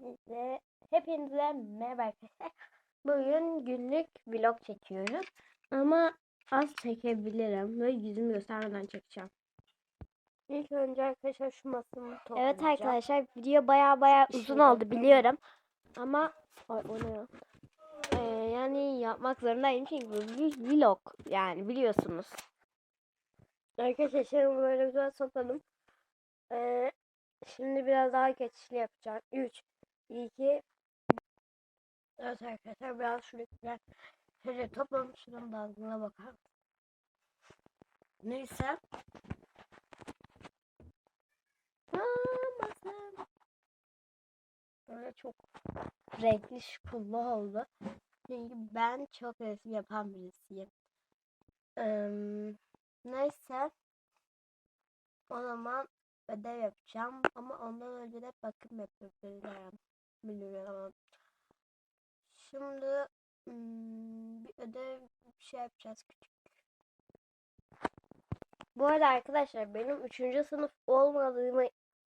Hepinize, hepinize merhaba arkadaşlar. Bugün günlük vlog çekiyoruz. Ama az çekebilirim ve yüzümü göstermeden çekeceğim. İlk önce arkadaşlar şu masamı toplayacağım. Evet arkadaşlar video baya baya uzun oldu biliyorum. Ama ay o ne ya? Ee, yani yapmak zorundayım çünkü bu bir vlog yani biliyorsunuz. Arkadaşlar şimdi böyle güzel topladım. Ee, şimdi biraz daha geçişli yapacağım. 3, 2, Evet arkadaşlar biraz şuradakiler şöyle topladım şunun dalgına bakar Neyse. Masam. Böyle çok renkli şıkıllı oldu. Çünkü ben çok resim yapan birisiyim. Eee, neyse. O zaman ödev yapacağım. Ama ondan önce de bakım yapabilirim. Biliyorum. Şimdi bir ödev bir şey yapacağız küçük. Bu arada arkadaşlar benim 3. sınıf olmadığıma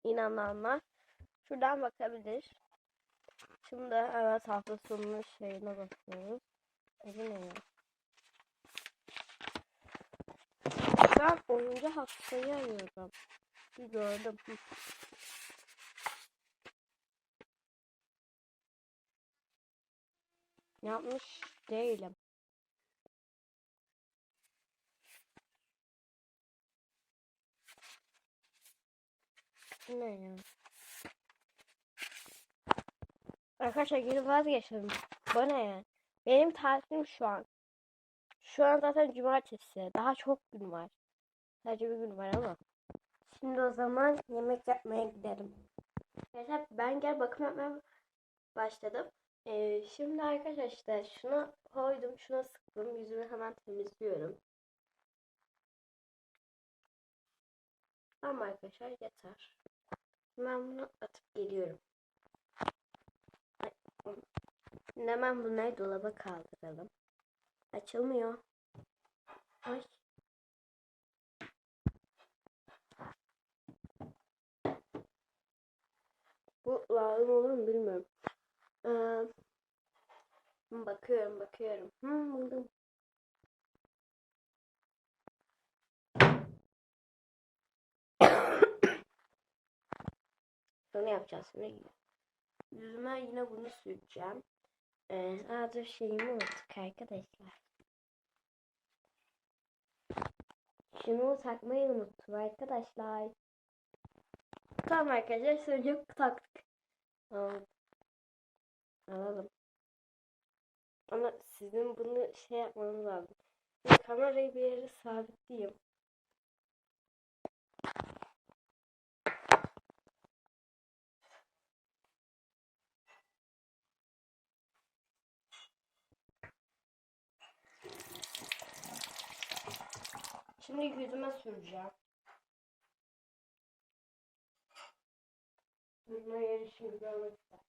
inananlar şuradan bakabilir. Şimdi evet hafta sonu şeyine bakıyoruz. Bu ne? Ben 10. haftayı arıyorum. Bir gördüm. Yapmış değilim. Ne ya? Arkadaşlar yine vazgeçtim. Bu ne ya? Benim tatilim şu an. Şu an zaten cumartesi. Daha çok gün var. Sadece bir gün var ama. Şimdi o zaman yemek yapmaya gidelim. Arkadaşlar ben gel bakım yapmaya başladım. Ee, şimdi arkadaşlar işte şunu koydum, şuna sıktım. Yüzümü hemen temizliyorum. Tamam arkadaşlar yeter. Ben bunu atıp geliyorum. Ay, Hemen bunları dolaba kaldıralım. Açılmıyor. Ay. Bu lazım olur mu bilmiyorum. Ee, bakıyorum bakıyorum. Hmm, buldum. Bunu yapacağız şimdi. Yüzüme yine bunu süreceğim. Ee, aa, dur şeyimi unuttuk arkadaşlar. Şunu takmayı unuttum arkadaşlar. Tamam arkadaşlar söyleyip taktık. Tamam. Alalım. Ama sizin bunu şey yapmanız lazım. Bir kamerayı bir yere sabitleyeyim. Şimdi yüzüme süreceğim. Yeri şimdi görmek ister.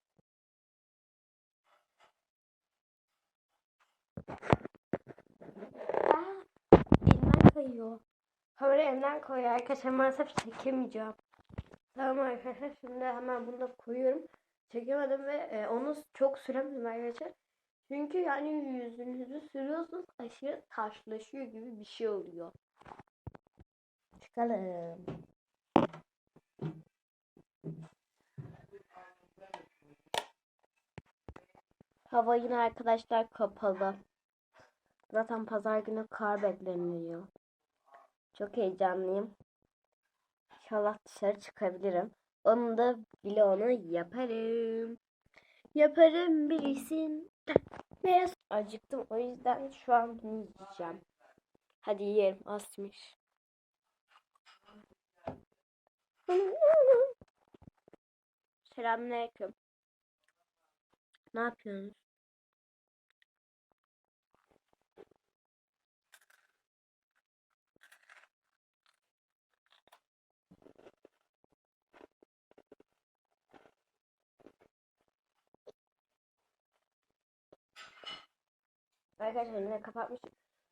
Aa, kayıyor. Kamera elimden kayıyor arkadaşlar maalesef çekemeyeceğim. Tamam arkadaşlar şimdi hemen bunu da koyuyorum. Çekemedim ve e, onu çok süremedim arkadaşlar. Çünkü yani yüzünüzü sürüyorsunuz aşırı taşlaşıyor gibi bir şey oluyor. Çıkalım. Hava yine arkadaşlar kapalı. Zaten pazar günü kar bekleniyor. Çok heyecanlıyım. İnşallah dışarı çıkabilirim. Onun da vlogunu yaparım. Yaparım bilirsin. Biraz acıktım o yüzden şu an bunu yiyeceğim. Hadi yiyelim asmış. Selamünaleyküm. Ne yapıyorsunuz? Arkadaşlar yine kapatmışım.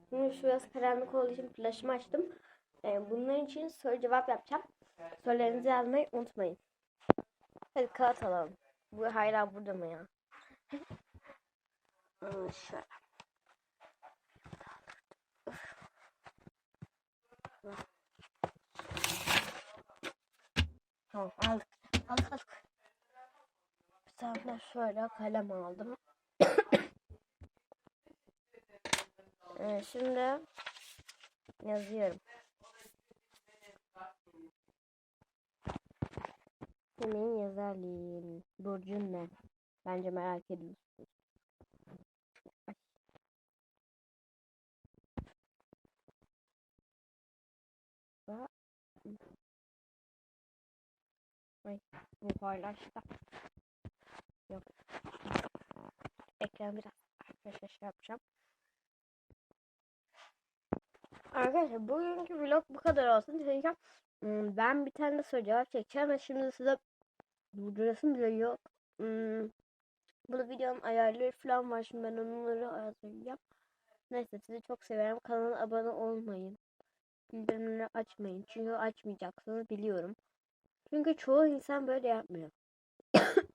Şimdi şurası karanlık olduğu için flaşımı açtım. Ee, bunların için soru cevap yapacağım. Sorularınızı yazmayı unutmayın. Hadi kağıt alalım. Bu hala burada mı ya? Ee, Şöyle. Tamam aldık. Aldık aldık. Bir tane şöyle kalem aldım. Ee, şimdi yazıyorum. Senin yazarlığın. Burcun ne? Bence merak ediyorsunuz. Ay. Bu paylaştı. Yok. Ekran biraz arkadaşlar şey yapacağım. Arkadaşlar bugünkü vlog bu kadar olsun. Çünkü ben bir tane de soru cevap çekeceğim ve şimdi size durdurasım bile yok. Hmm, bu videonun ayarları falan var. Şimdi ben onları ayarlayacağım. Neyse sizi çok severim. Kanala abone olmayın. Bildirimleri açmayın. Çünkü açmayacaksınız biliyorum. Çünkü çoğu insan böyle yapmıyor.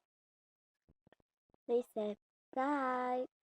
Neyse. Bye.